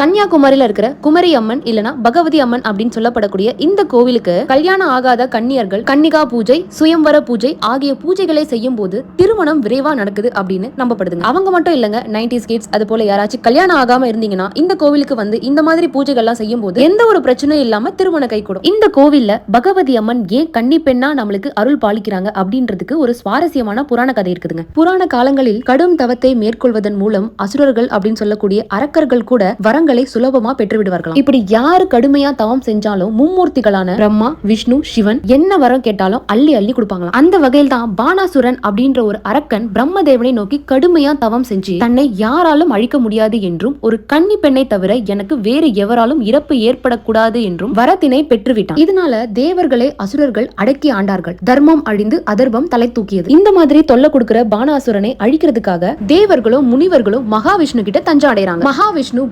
கன்னியாகுமரியில இருக்கிற குமரி அம்மன் இல்லனா பகவதி அம்மன் அப்படின்னு சொல்லப்படக்கூடிய இந்த கோவிலுக்கு கல்யாணம் ஆகாத கன்னியர்கள் கன்னிகா பூஜை சுயம்வர பூஜை ஆகிய பூஜைகளை செய்யும் போது திருமணம் விரைவா நடக்குது அப்படின்னு நம்பப்படுதுங்க. அவங்க மட்டும் இல்லங்க நைன்டிஸ் கிட்ஸ் அது போல யாராச்சும் கல்யாணம் ஆகாம இருந்தீங்கன்னா இந்த கோவிலுக்கு வந்து இந்த மாதிரி பூஜைகள்லாம் செய்யும் போது எந்த ஒரு பிரச்சனையும் இல்லாம திருமணம் கைகூடும். இந்த கோவில்ல பகவதி அம்மன் ஏன் கன்னி பெண்ணா நம்மளுக்கு அருள் பாலிக்கிறாங்க அப்படின்றதுக்கு ஒரு சுவாரஸ்யமான புராண கதை இருக்குதுங்க. புராண காலங்களில் கடும் தவத்தை மேற்கொள்வதன் மூலம் அசுரர்கள் அப்படின்னு சொல்லக்கூடிய அரக்கர்கள் கூட வர வரங்களை சுலபமா பெற்றுவிடுவார்களாம். இப்படி யாரு கடுமையா தவம் செஞ்சாலும் மும்மூர்த்திகளான பிரம்மா விஷ்ணு சிவன் என்ன வரம் கேட்டாலும் அள்ளி அள்ளி கொடுப்பாங்களாம். அந்த வகையில் தான் பானாசுரன் அப்படின்ற ஒரு அரக்கன் பிரம்மதேவனை நோக்கி கடுமையா தவம் செஞ்சு தன்னை யாராலும் அழிக்க முடியாது என்றும் ஒரு கன்னி பெண்ணை தவிர எனக்கு வேறு எவராலும் இறப்பு ஏற்படக்கூடாது என்றும் வரத்தினை பெற்றுவிட்டான். இதனால தேவர்களை அசுரர்கள் அடக்கி ஆண்டார்கள். தர்மம் அழிந்து அதர்வம் தலை தூக்கியது. இந்த மாதிரி தொல்லை கொடுக்கிற பானாசுரனை அழிக்கிறதுக்காக தேவர்களும் முனிவர்களும் மகாவிஷ்ணு கிட்ட தஞ்சம் அடைறாங்க மகாவிஷ்ணு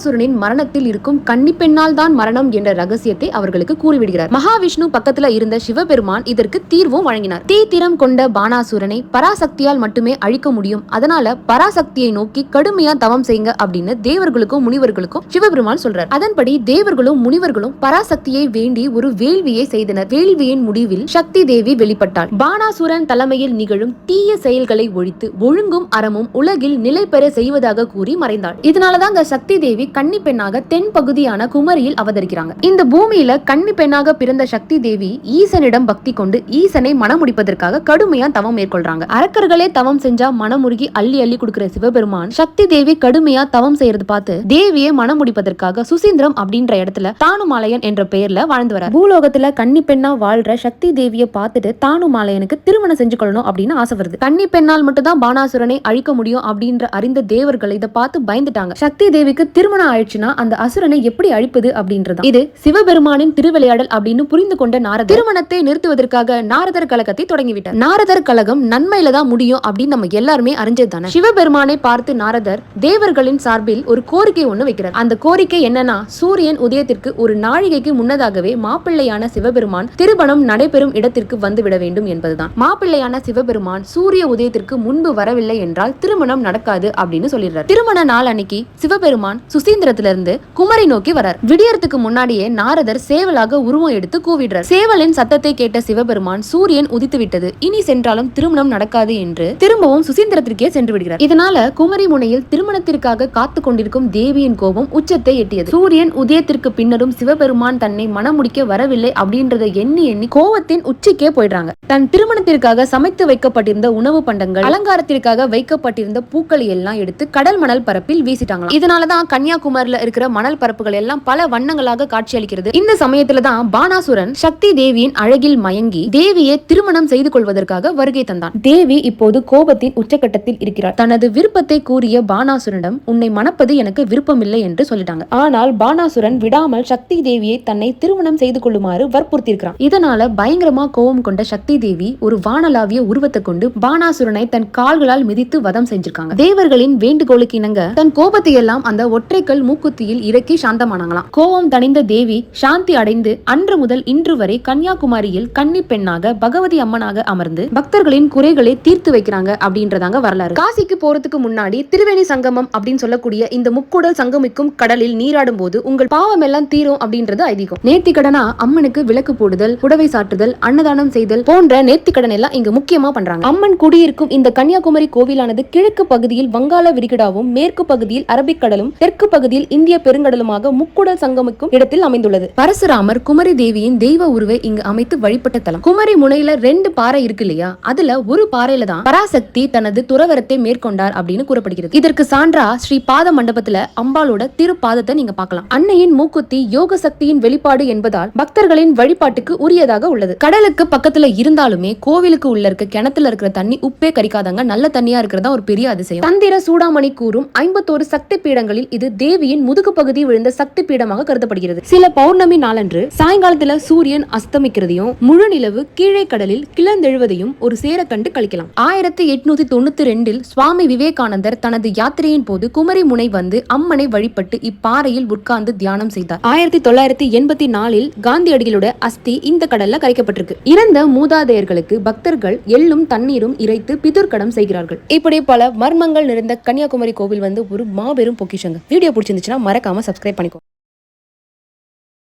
மகிஷாசுரனின் மரணத்தில் இருக்கும் கன்னிப்பெண்ணால் தான் மரணம் என்ற ரகசியத்தை அவர்களுக்கு கூறிவிடுகிறார். மகாவிஷ்ணு பக்கத்துல இருந்த சிவபெருமான் இதற்கு தீர்வும் வழங்கினார். தீத்திரம் கொண்ட பானாசுரனை பராசக்தியால் மட்டுமே அழிக்க முடியும். அதனால பராசக்தியை நோக்கி கடுமையா தவம் செய்யுங்க அப்படின்னு தேவர்களுக்கும் முனிவர்களுக்கும் சிவபெருமான் சொல்றார். அதன்படி தேவர்களும் முனிவர்களும் பராசக்தியை வேண்டி ஒரு வேள்வியை செய்தனர். வேள்வியின் முடிவில் சக்தி தேவி வெளிப்பட்டாள். பானாசுரன் தலைமையில் நிகழும் தீய செயல்களை ஒழித்து ஒழுங்கும் அறமும் உலகில் நிலை பெற செய்வதாக கூறி மறைந்தாள். இதனாலதாங்க சக்தி தேவி கன்னி பெண்ணாக தென் பகுதியான குமரியில் அவதரிக்கிறாங்க. இந்த பூமியில கன்னி பெண்ணாக பிறந்த சக்தி தேவி ஈசனிடம் பக்தி கொண்டு ஈசனை மனமுடிப்பதற்காக கடுமையா தவம் மேற்கொள்றாங்க. அரக்கர்களே தவம் செஞ்சா மனமுருகி அள்ளி அள்ளி கொடுக்கிற சிவபெருமான் சக்தி தேவி கடுமையா தவம் செய்யறது பார்த்து தேவியை மனமுடிப்பதற்காக சுசீந்திரம் அப்படின்ற இடத்துல தானுமாலயன் என்ற பெயர்ல வாழ்ந்து வர பூலோகத்துல கன்னி பெண்ணா வாழ்ற சக்தி தேவியை பார்த்துட்டு தானுமாலயனுக்கு திருமணம் செஞ்சு கொள்ளணும் அப்படின்னு ஆசை வருது. கன்னி பெண்ணால் மட்டும் தான் பானாசுரனை அழிக்க முடியும் அப்படின்ற அறிந்த தேவர்கள் இதை பார்த்து பயந்துட்டாங்க. சக்தி தேவிக்கு திருமணம் ஆயிடுச்சுன்னா அந்த அசுரனை எப்படி அழிப்பது அப்படின்றது இது சிவபெருமானின் திருவிளையாடல் அப்படின்னு புரிந்து கொண்ட நாரதர். திருமணத்தை நிறுத்துவதற்காக நாரதர் கழகத்தை தொடங்கிவிட்டார். நாரதர் கழகம் நன்மையில தான் முடியும் அப்படின்னு நம்ம எல்லாருமே அறிஞ்சது தானே? சிவபெருமானை பார்த்து நாரதர் தேவர்களின் சார்பில் ஒரு கோரிக்கை ஒண்ணு வைக்கிறார். அந்த கோரிக்கை என்னன்னா சூரியன் உதயத்திற்கு ஒரு நாழிகைக்கு முன்னதாகவே மாப்பிள்ளையான சிவபெருமான் திருமணம் நடைபெறும் இடத்திற்கு வந்துவிட வேண்டும் என்பதுதான். மாப்பிள்ளையான சிவபெருமான் சூரிய உதயத்திற்கு முன்பு வரவில்லை என்றால் திருமணம் நடக்காது அப்படின்னு சொல்லிடுறார். திருமண நாள் அன்னைக்கு சிவபெருமான் சுசி சுசீந்திரத்திலிருந்து குமரி நோக்கி வரார். விடியறதுக்கு முன்னாடியே நாரதர் சேவலாக உருவம் எடுத்து கூவிடுறார். சேவலின் சத்தத்தை கேட்ட சிவபெருமான் சூரியன் உதித்து விட்டது இனி சென்றாலும் திருமணம் நடக்காது என்று திரும்பவும் சுசீந்திரத்திற்கே சென்று விடுகிறார். இதனால குமரி முனையில் திருமணத்திற்காக காத்து கொண்டிருக்கும் தேவியின் கோபம் உச்சத்தை எட்டியது. சூரியன் உதயத்திற்கு பின்னரும் சிவபெருமான் தன்னை மனம் முடிக்க வரவில்லை அப்படின்றத எண்ணி எண்ணி கோவத்தின் உச்சிக்கே போயிடுறாங்க. தன் திருமணத்திற்காக சமைத்து வைக்கப்பட்டிருந்த உணவு பண்டங்கள் அலங்காரத்திற்காக வைக்கப்பட்டிருந்த பூக்களை எல்லாம் எடுத்து கடல் மணல் பரப்பில் வீசிட்டாங்களாம். இதனாலதான் கன்னியா கன்னியாகுமரியில இருக்கிற மணல் பரப்புகள் எல்லாம் பல வண்ணங்களாக காட்சியளிக்கிறது. இந்த சமயத்துல தான் பானாசுரன் சக்தி தேவியின் அழகில் மயங்கி தேவியை திருமணம் செய்து கொள்வதற்காக வருகை தந்தான். தேவி இப்போது கோபத்தின் உச்சகட்டத்தில் இருக்கிறார் தனது விருப்பத்தை கூறிய பானாசுரனிடம் உன்னை மணப்பது எனக்கு விருப்பமில்லை என்று சொல்லிட்டாங்க. ஆனால் பானாசுரன் விடாமல் சக்தி தேவியை தன்னை திருமணம் செய்து கொள்ளுமாறு வற்புறுத்தியிருக்கிறான். இதனால பயங்கரமா கோபம் கொண்ட சக்தி தேவி ஒரு வானலாவிய உருவத்தை கொண்டு பானாசுரனை தன் கால்களால் மிதித்து வதம் செஞ்சிருக்காங்க. தேவர்களின் வேண்டுகோளுக்கு இணங்க தன் கோபத்தை எல்லாம் அந்த ஒற்றை ஒற்றைக்கல் மூக்குத்தியில் இறக்கி சாந்தமானாங்களாம். கோபம் தணிந்த தேவி சாந்தி அடைந்து அன்று முதல் இன்று வரை கன்னியாகுமரியில் கன்னி பெண்ணாக பகவதி அம்மனாக அமர்ந்து பக்தர்களின் குறைகளை தீர்த்து வைக்கிறாங்க அப்படின்றதாங்க வரலாறு. காசிக்கு போறதுக்கு முன்னாடி திருவேணி சங்கமம் அப்படின்னு சொல்லக்கூடிய இந்த முக்குடல் சங்கமிக்கும் கடலில் நீராடும் போது உங்கள் பாவம் எல்லாம் தீரும் அப்படின்றது ஐதீகம். நேர்த்தி கடனா அம்மனுக்கு விளக்கு போடுதல் புடவை சாற்றுதல் அன்னதானம் செய்தல் போன்ற நேர்த்தி கடன் எல்லாம் இங்க முக்கியமா பண்றாங்க. அம்மன் குடியிருக்கும் இந்த கன்னியாகுமரி கோவிலானது கிழக்கு பகுதியில் வங்காள விரிகுடாவும் மேற்கு பகுதியில் அரபிக்கடலும் தெற்கு பகுதியில் இந்திய பெருங்கடலுமாக முக்குடல் சங்கமிக்கும் இடத்தில் அமைந்துள்ளது. பரசுராமர் குமரி தேவியின் தெய்வ உருவை இங்கு அமைத்து வழிபட்ட தலம். குமரி முனையில ரெண்டு பாறை இருக்கு இல்லையா? அதுல ஒரு பாறையில தான் பராசக்தி தனது துறவரத்தை மேற்கொண்டார் அப்படின்னு கூறப்படுகிறது. இதற்கு சான்றா ஸ்ரீ பாத மண்டபத்துல அம்பாலோட திருப்பாதத்தை நீங்க பார்க்கலாம். அன்னையின் மூக்குத்தி யோக சக்தியின் வெளிப்பாடு என்பதால் பக்தர்களின் வழிபாட்டுக்கு உரியதாக உள்ளது. கடலுக்கு பக்கத்துல இருந்தாலுமே கோவிலுக்கு உள்ள இருக்க கிணத்துல இருக்கிற தண்ணி உப்பே கரிக்காதாங்க. நல்ல தண்ணியா இருக்கிறதா ஒரு பெரிய அதிசயம். தந்திர சூடாமணி கூறும் ஐம்பத்தோரு சக்தி பீடங்களில் இது தேவியின் முதுகு பகுதி விழுந்த சக்தி பீடமாக கருதப்படுகிறது. சில பௌர்ணமி நாளன்று சாயங்காலத்துல சூரியன் அஸ்தமிக்கிறதையும் முழு நிலவு கீழே கடலில் கிளந்தெழுவதையும் ஒரு சேர கண்டு கழிக்கலாம். ஆயிரத்தி எட்நூத்தி தொண்ணூத்தி ரெண்டில் சுவாமி விவேகானந்தர் தனது யாத்திரையின் போது குமரி முனை வந்து அம்மனை வழிபட்டு இப்பாறையில் உட்கார்ந்து தியானம் செய்தார். ஆயிரத்தி தொள்ளாயிரத்தி எண்பத்தி நாலில் காந்தியடிகளோட அஸ்தி இந்த கடல்ல கரைக்கப்பட்டிருக்கு. இறந்த மூதாதையர்களுக்கு பக்தர்கள் எள்ளும் தண்ணீரும் இறைத்து பிதுர்கடம் செய்கிறார்கள். இப்படி பல மர்மங்கள் நிறைந்த கன்னியாகுமரி கோவில் வந்து ஒரு மாபெரும் பொக்கிஷங்க. வீடியோ வீடியோ பிடிச்சிருந்துச்சுன்னா மறக்காம சப்ஸ்கிரைப் பண்ணிக்கோ